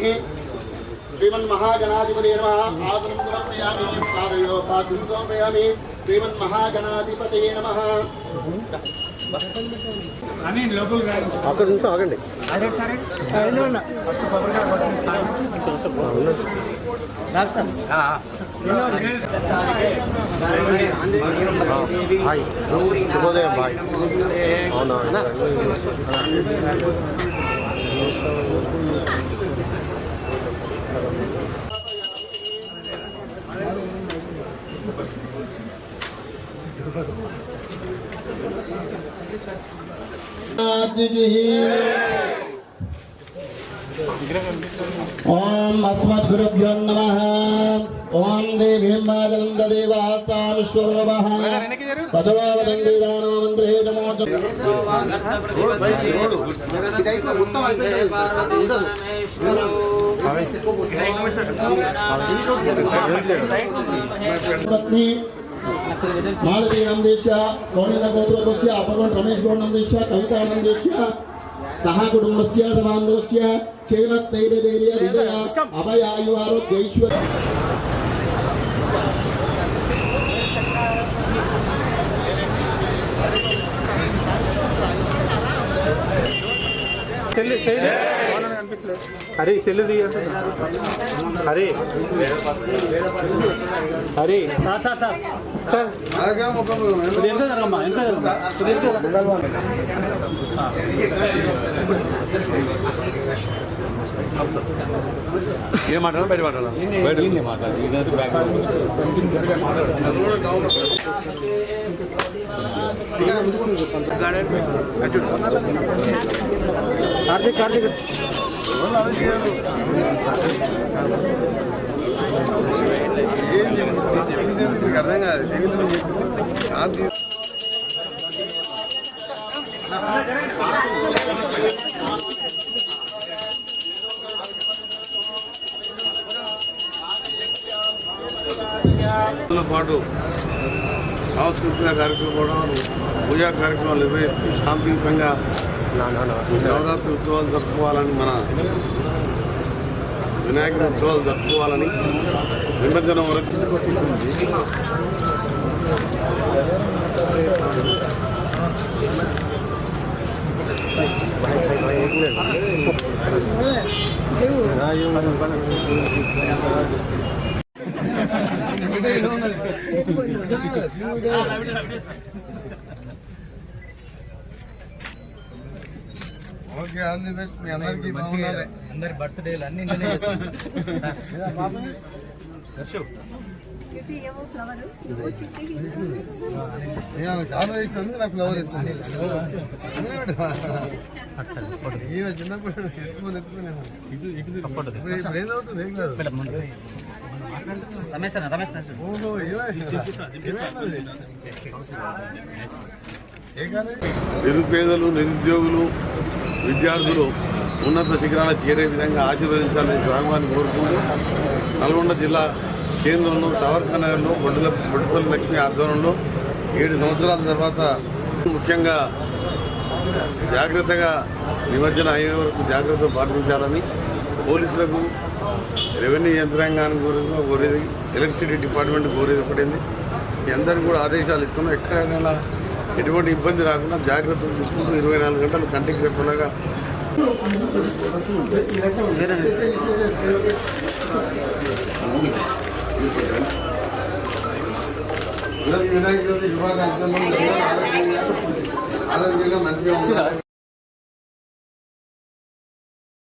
సమర్పయామి శ్రీమన్మహాగణాధిపతి నమ ఆసనం సమర్పయామి పాదయో పాత్రం సమర్పయామి శ్రీమన్మహాగణాధిపతి నమ అక్కడ ఉంటే ఆగండి. హాయ్. శుభోదయం బాయ్. అవునా? ఓం అస్మద్గురుభ్యో నమ. ఓం దేవీం బాలనందదేవాస్తానుస్వరూపः పదవావదండీరానో మంత్రే జమోజ పత్ని మాలతీ నందేశ్య గౌరీన గోత్రోపస్య అపర్వణ్ రమేష్ గౌడ్ నందేశ్య కవితా నందేశ్య సహ కుటుంబస్య సమాంధవస్య క్షేమత్తైర్యధైర్య విజయ అభయాయు చెల్లి హరి చెల్లి తీయండి Hari. Hari. Sir sir sir. ఎంత జరగమ్మా ఎంత ఏం మాట్లాడాలి? బయట మాట్లాడాలి? బయట మాట్లాడు ఇదంతా బ్యాక్ కార్తీక్ కార్తీక్. అర్థం కాదు పాటు సాంస్కృతిక కార్యక్రమాలు పూజా కార్యక్రమాలు నిర్వహిస్తూ శాంతియుతంగా నవరాత్రి ఉత్సవాలు జరుపుకోవాలని మన వినాయకుడి ఉత్సవాలు జరుపుకోవాలని నిమజ్జనం వరకు ఓకే ది బెస్ట్ మీ అందరికీ బాగుండాలి అందరి బర్త్డేలు అన్ని నేనే చేస్తాను ఏమో ఫ్లవర్ చాలా ఇస్తుంది నాకు ఫ్లవర్ ఇస్తుంది ఈమె చిన్నప్పుడు ఎత్తుకొని ఎత్తుకునేమో ఇప్పుడు ఇప్పుడు ఏదవుతుంది ఏం కాదు రమేష్ అన్న రమేష్ అన్న. ఓహో ఏమైంది నిరుపేదలు నిరుద్యోగులు విద్యార్థులు ఉన్నత శిఖరాల చేరే విధంగా ఆశీర్వదించాలని స్వామివారిని కోరుకుంటూ నల్గొండ జిల్లా కేంద్రంలో సావర్కర్ నగర్లో బొడ్డుల బొడ్డుపల్లి లక్ష్మి ఆధ్వర్యంలో ఏడు సంవత్సరాల తర్వాత ముఖ్యంగా జాగ్రత్తగా నిమజ్జన అయ్యే వరకు జాగ్రత్త పాటించాలని పోలీసులకు రెవెన్యూ యంత్రాంగానికి గురించి కోరేది ఎలక్ట్రిసిటీ డిపార్ట్మెంట్ కోరేది ఒకటింది. అందరికీ కూడా ఆదేశాలు ఇస్తున్నాం. ఎక్కడైనా ఎటువంటి ఇబ్బంది రాకుండా జాగ్రత్తలు తీసుకుంటూ ఇరవై నాలుగు గంటలు కంటికి రెప్పలాగా అందరికీ వినాయక చవితి శుభాకాంక్షలు. ఆరోగ్యంగా మంచిగా ఉండాలి.